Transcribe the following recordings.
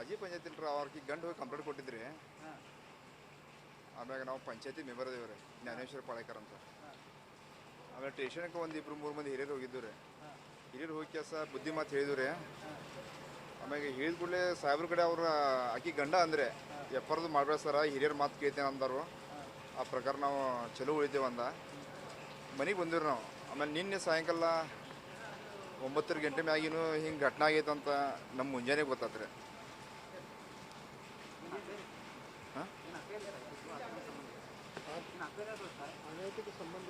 ರಾಜಿ ಪಂಚಾಯತಿ ಅವ್ರಿಗೆ ಗಂಡು ಹೋಗಿ ಕಂಪ್ಲೇಂಟ್ ಕೊಟ್ಟಿದ್ರಿ. ಆಮ್ಯಾಗ ನಾವು ಪಂಚಾಯತಿ ಮೆಂಬರ್ ಅದೇವ್ರಿ, ಜ್ಞಾನೇಶ್ವರ ಪಾಳೇಕರ್ ಅಂತ. ಆಮೇಲೆ ಟೇಷನ್ಗೆ ಒಂದು ಇಬ್ರು ಮೂರು ಮಂದಿ ಹಿರಿಯರು ಹೋಗಿದ್ದು ರೀ ಹಿರಿಯರು ಹೋಗಿ ಕೆಲಸ ಬುದ್ಧಿ ಮಾತು ಹೇಳಿದ್ರು. ರೀ ಆಮ್ಯಾಗ ಹೇಳಿದ ಕೂಡಲೇ ಸಾಹೇಬ್ರ ಕಡೆ ಅವ್ರ ಆಕಿ ಗಂಡ ಅಂದರೆ, ಎಪ್ಪರದು ಮಾಡ್ಬೇಡ ಸರ, ಹಿರಿಯರ ಮಾತು ಕೇಳ್ತೇನೆ ಅಂದರು. ಆ ಪ್ರಕಾರ ನಾವು ಚಲೋ ಉಳಿತೇವೆ ಅಂದ. ಮನೆಗೆ ಬಂದಿವ್ರಿ ನಾವು. ಆಮೇಲೆ ನಿನ್ನೆ ಸಾಯಂಕಾಲ ಒಂಬತ್ತರ ಗಂಟೆ ಮ್ಯಾಗಿನೂ ಹಿಂಗೆ ಘಟನೆ ಆಗೈತೆ ಅಂತ ನಮ್ಮ ಮುಂಜಾನೆ ಗೊತ್ತಾತ್ರಿ.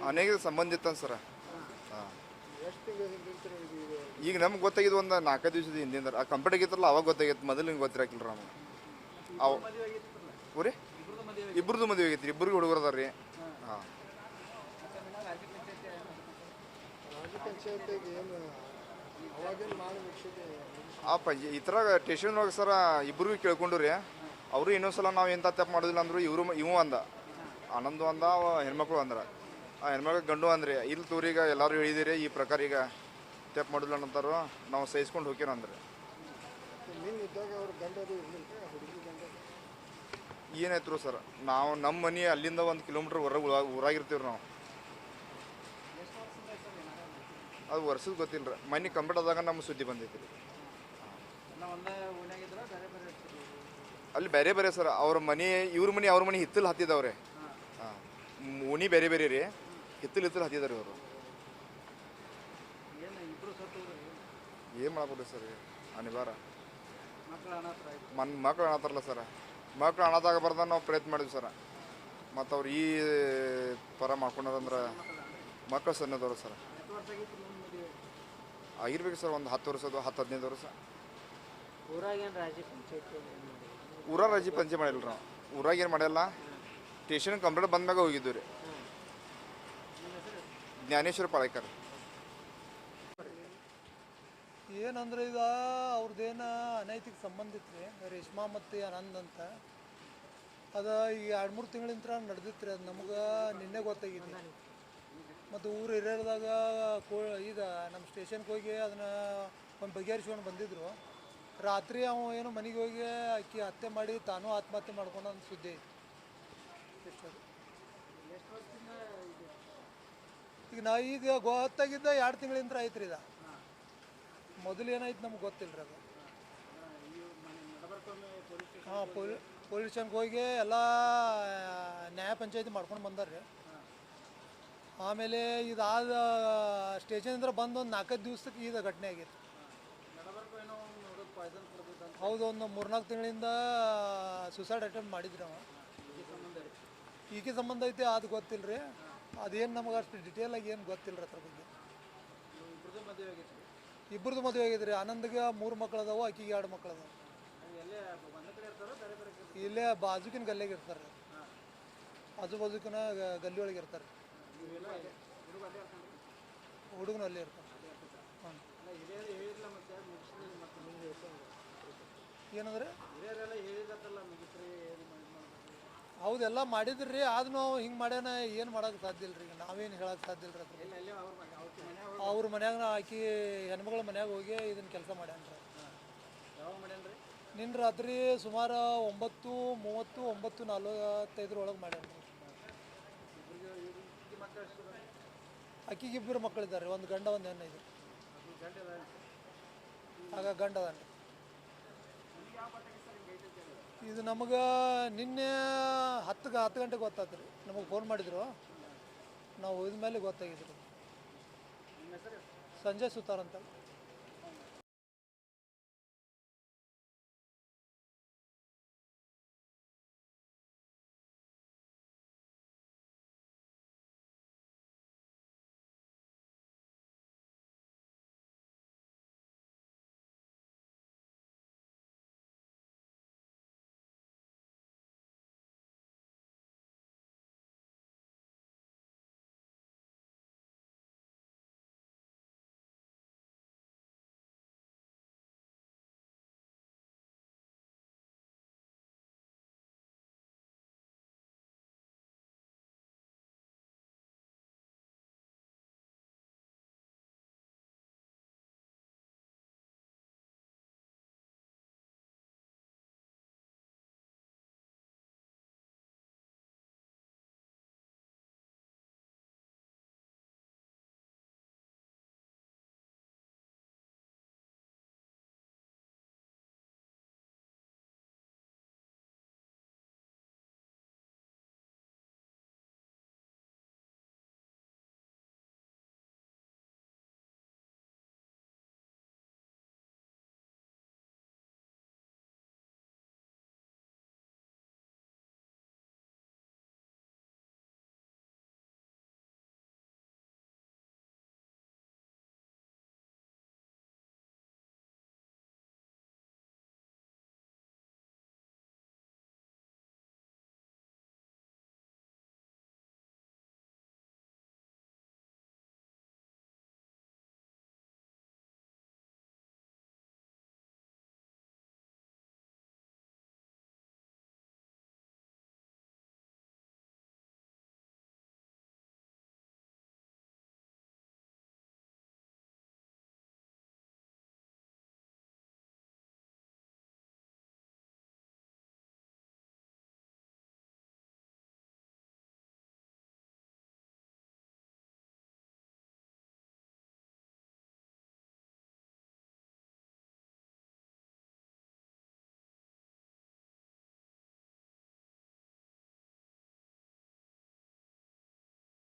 ಅನೇಕ ಸಂಬಂಧಿತ ಸರ. ಹಾಂ. ಈಗ ನಮ್ಗೆ ಗೊತ್ತಾಗಿದ್ದು ಒಂದು ನಾಲ್ಕೈದು ದಿವಸದ ಹಿಂದಿಂದ ಆ ಕಂಪ್ಯೂಟರ್ ಆಗಿತ್ತಲ್ಲ ಅವಾಗ ಗೊತ್ತಾಗಿತ್ತು. ಮೊದಲು ಹಿಂಗೆ ಗೊತ್ತಿರಾಕಿಲ್ಲ ನಮ್ಗೆ ಅವು ಊರಿ? ಇಬ್ರದ್ದು ಮದುವೆ ಆಗೈತಿ ಇಬ್ಬರಿಗೆ ಹುಡುಗರು ಅದಾರ ರೀ ಹಾಂ. ಆ ಪಂಚ ಈ ಥರ ಟೇಷನ್ ಒಳಗೆ ಸರ ಇಬ್ಬರಿಗೂ ಕೇಳ್ಕೊಂಡು ರೀ. ಅವರು ಇನ್ನೊಂದ್ಸಲ ನಾವು ಎಂಥ ತಪ್ಪು ಮಾಡೋದಿಲ್ಲ ಅಂದರು ಇವರು ಇವು ಅಂದ. ಆನಂದು ಅಂದ ಹೆಣ್ಮಕ್ಳು ಅಂದ್ರೆ. ಆ ಹೆಣ್ಮಕ್ಳು ಗಂಡು ಅಂದ್ರಿ ಇಲ್ಲಿ ತೂರಿಗ ಎಲ್ಲರೂ ಹೇಳಿದಿರಿ, ಈ ಪ್ರಕಾರ ಈಗ ತೆಪ್ ಮಾಡಿಲ್ಲ ಅಂತಾರು ನಾವು ಸಹಿಸ್ಕೊಂಡು ಹೋಗ್ಯಾರ ಅಂದ್ರೆ. ಏನಾಯ್ತು ಸರ್, ನಾವು ನಮ್ಮ ಮನೆ ಅಲ್ಲಿಂದ ಒಂದು ಕಿಲೋಮೀಟ್ರ್ ಹೊರಗೆ ಊರಾಗಿರ್ತೀವಿ ನಾವು. ಅದು ವರ್ಷದ ಗೊತ್ತಿಲ್ಲ ರೀ ಮನೆ ಕಂಪ್ಲೀಟ್ ಆದಾಗ ನಮ್ಮ ಸುದ್ದಿ ಬಂದೈತಿ ಅಲ್ಲಿ ಬೇರೆ ಬೇರೆ ಸರ್, ಅವ್ರ ಮನೆ, ಇವ್ರ ಮನೆ ಅವ್ರ ಮನೆ ಹಿತ್ತಲು ಹತ್ತಿದವ್ರೆ. ಓಣಿ ಬೇರೆ ಬೇರೆ ರೀ. ಹಿತ್ತಲು ಹಿತ್ತಲು ಹತ್ತಿದಾರೆ ಅವರು ಏನು ಮಾಡ್ಬೋದು ಸರ್ ಅನಿವಾರ್ಯ. ಮನ್ ಮಕ್ಳು ಅಣತಾರಲ್ಲ ಸರ್. ಮಕ್ಳು ಅನ್ನದಾಗ ಬರ್ದ ನಾವು ಪ್ರಯತ್ನ ಮಾಡಿದ್ವಿ ಸರ್. ಮತ್ತು ಅವ್ರು ಈ ಪರ ಮಾಡ್ಕೊಂಡಾರಂದ್ರೆ ಮಕ್ಕಳು ಸಣ್ಣದವ್ರು ಸರ್. ಆಗಿರ್ಬೇಕು ಸರ್ ಒಂದು ಹತ್ತು ವರ್ಷದ ಹತ್ತು ಹದಿನೈದು ವರ್ಷ. ಊರಾಗೇನು ರಾಜಿ ಪಂಚಾಯತ್ ಊರಾಗ ರಾಜಿ ಪಂಚೆ ಮಾಡಿಲ್ಲ ನಾವು. ಊರಾಗ ಏನು ಮಾಡಿಲ್ಲ? ಸ್ಟೇಷನ್ ಕಂಪ್ಲೇಂಟ್ ಬಂದ್ಮ್ಯಾಗ ಹೋಗಿದ್ದು ರೀ. ಜ್ಞಾನೇಶ್ವರ ಪಾಳೇಕರ್. ಏನಂದ್ರೆ ಈಗ ಅವ್ರದ್ದೇನ ಅನೈತಿಕ ಸಂಬಂಧ ಇತ್ತು ರೀ ರೇಷ್ಮಾ ಮತ್ತು ಆನಂದ್ ಅಂತ. ಅದು ಈಗ ಎರಡು ಮೂರು ತಿಂಗಳಿಂದ ನಡೆದಿತ್ತು ರೀ ಅದು ನಮ್ಗೆ ನಿನ್ನೆ ಗೊತ್ತಾಗಿದೆ ಮತ್ತು ಊರು ಹಿರಿಯರ್ದಾಗ ಕೋ ಈಗ ನಮ್ಮ ಸ್ಟೇಷನ್ಗೆ ಹೋಗಿ ಅದನ್ನ ಒಂದು ಬಗೆಹರಿಸ್ಕೊಂಡು ಬಂದಿದ್ರು. ರಾತ್ರಿ ಅವ ಏನು ಮನೆಗೆ ಹೋಗಿ ಅಕ್ಕಿ ಹತ್ಯೆ ಮಾಡಿ ತಾನೂ ಆತ್ಮಹತ್ಯೆ ಮಾಡ್ಕೊಂಡು ಸುದ್ದಿ ಐತಿ? ಈಗ ನಾ ಈಗ ಗೊತ್ತಾಗಿದ್ದ ಎರಡು ತಿಂಗಳಿಂದ ಐತ್ರಿ ಇದು. ಮೊದಲು ಏನಾಯ್ತು ನಮ್ಗೆ ಗೊತ್ತಿಲ್ಲ ರೀ ಅದು. ಹಾಂ, ಪೊಲಿ, ಪೊಲೀಸ್ ಸ್ಟೇಷನ್ಗೆ ಹೋಗಿ ಎಲ್ಲ, ನ್ಯಾಯ ಪಂಚಾಯತಿ ಮಾಡ್ಕೊಂಡು ಬಂದಾರ್ರಿ. ಆಮೇಲೆ ಇದಾದ ಸ್ಟೇಷನಿಂದ ಬಂದು ಒಂದು ನಾಲ್ಕೈದು ದಿವ್ಸಕ್ಕೆ ಇದು ಘಟನೆ ಆಗಿತ್ತು. ಹೌದು, ಒಂದು ಮೂರ್ನಾಲ್ಕು ತಿಂಗಳಿಂದ ಸುಸೈಡ್ ಅಟೆಂಪ್ಟ್ ಮಾಡಿದ್ರಿ ಅವ. ಈಕೆ ಸಂಬಂಧ ಐತೆ ಅದು ಗೊತ್ತಿಲ್ಲ ರೀ ಅದೇನು ನಮಗೆ ಅಷ್ಟು ಡಿಟೇಲ್ ಆಗಿ ಏನು ಗೊತ್ತಿಲ್ಲ ರೀ ಅದ್ರ ಬಗ್ಗೆ. ಇಬ್ಬರದು ಮದುವೆ ಆಗಿದ್ರಿ. ಆನಂದ್ಗೆ ಮೂರು ಮಕ್ಳು ಅದಾವು ಆಕಿಗೆ ಎರಡು ಮಕ್ಳು ಅದಾವೆ ಇಲ್ಲೇ ಬಾಜುಕಿನ ಗಲ್ಲಿಗೆ ಇರ್ತಾರೆ ಆಜು ಬಾಜುಕಿನ ಗಲ್ಲಿ ಒಳಗೆ ಇರ್ತಾರೆ ಹುಡುಗನು ಅಲ್ಲೇ ಇರ್ತಾರೆ. ಹಾಂ ಏನಂದ್ರೆ? ಹೌದು ಎಲ್ಲ ಮಾಡಿದ್ರಿ ರೀ ಆದ್ರೂ ನಾವು ಹಿಂಗೆ ಮಾಡ್ಯಾನ ಏನು ಮಾಡೋಕೆ ಸಾಧ್ಯ ಇಲ್ಲ ರೀ ನಾವೇನು ಹೇಳಕ್ಕೆ ಸಾಧ್ಯ ಇಲ್ಲ ರೀ ಅವ್ರ ಮನ್ಯಾಗ ಆಕಿ ಹೆಣ್ಮಗಳ ಮನ್ಯಾಗ ಹೋಗಿ ಇದನ್ನ ಕೆಲಸ ಮಾಡ್ಯಾನ ರೀ ನಿನ್ನ ರಾತ್ರಿ ಸುಮಾರು ಒಂಬತ್ತು ಮೂವತ್ತು ಒಂಬತ್ತು ನಲ್ವತ್ತೈದರೊಳಗೆ ಮಾಡ್ಯಾನ ರೀ ಅಕ್ಕಿಗೆ ಇಬ್ಬರು ಮಕ್ಕಳಿದ್ದಾರೆ ಒಂದು ಗಂಡ ಒಂದು ಹೆಣ್ಣು ಇದೆ ಆಗ ಗಂಡ ಅದಾನ ಇದು ನಮಗೆ ನಿನ್ನೆ ಹತ್ತು ಹತ್ತು ಗಂಟೆಗೆ ಗೊತ್ತಾಯ್ತು ರೀ. ನಮಗೆ ಫೋನ್ ಮಾಡಿದ್ರು. ನಾವು ಹೋದ ಮೇಲೆ ಸಂಜಯ್ ಸುತಾರ್ ಅಂತ.